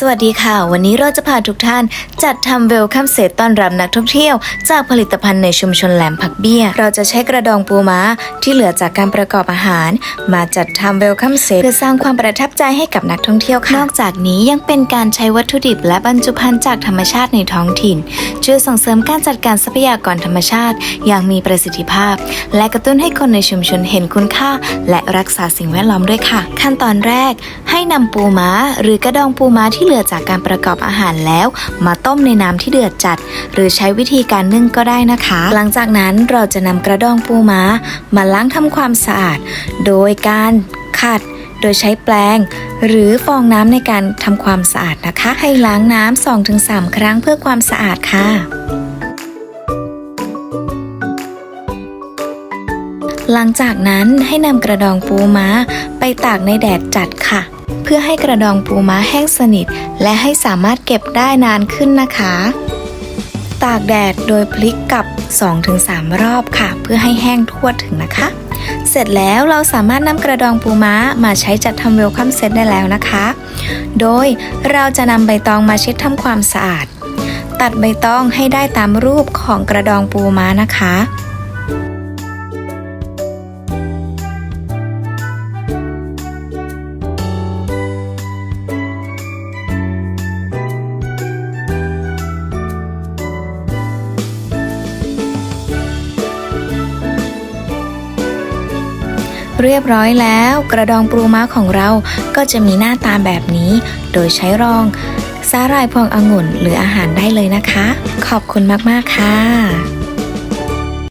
สวัสดีค่ะ วันนี้เราจะพาทุกท่าน จัดทำเวลคัมเซตต้อนรับนักท่องเที่ยว จากผลิตภัณฑ์ในชุมชนแหลมผักเบี้ย เราจะใช้กระดองปูม้าที่เหลือจากการประกอบอาหาร มาจัดทำเวลคัมเซตเพื่อสร้างความประทับใจให้กับนักท่องเที่ยวค่ะนอกจากนี้ยังเป็นการใช้วัตถุดิบ และบรรจุภัณฑ์จากธรรมชาติในท้องถิ่น ช่วยส่งเสริมการจัดการทรัพยากรธรรมชาติ อย่างมีประสิทธิภาพ และกระตุ้นให้คนในชุมชนเห็นคุณค่า และรักษาสิ่งแวดล้อมด้วยค่ะ ขั้นตอนแรก ให้นำปูม้า หรือกระดองปูม้าที่เหลือจากการประกอบอาหารแล้ว มาต้มในน้ำที่เดือดจัด หรือใช้วิธีการนึ่งก็ได้นะคะ หลังจากนั้นเราจะนำกระดองปูม้า มาล้างทำความสะอาด โดยการขัดโดยใช้แปรงหรือฟองน้ำในการทำความสะอาดนะคะ ให้ล้างน้ำ 2-3 ครั้งเพื่อความสะอาดค่ะหลังจากนั้นให้นำกระดองปูม้าไปตากในแดดจัดค่ะ เพื่อให้กระดองปูม้าแห้งสนิท และให้สามารถเก็บได้นานขึ้นนะคะ ตากแดดโดยพลิกกลับ 2-3 รอบค่ะ เพื่อให้แห้งทั่วถึงนะคะ เสร็จแล้วเราสามารถนำกระดองปูม้ามาใช้จัดทำเวลคัมเซตได้แล้วนะคะ โดยเราจะนำใบตองมาเช็ดทำความสะอาด ตัดใบตองให้ได้ตามรูปของกระดองปูม้านะคะ เรียบร้อยแล้วกระดองปูม้าของเราก็จะมีหน้าตาแบบนี้ โดยใช้รองสาหร่ายพวงองุ่นหรืออาหารได้เลยนะคะ ขอบคุณมาก ๆ ค่ะ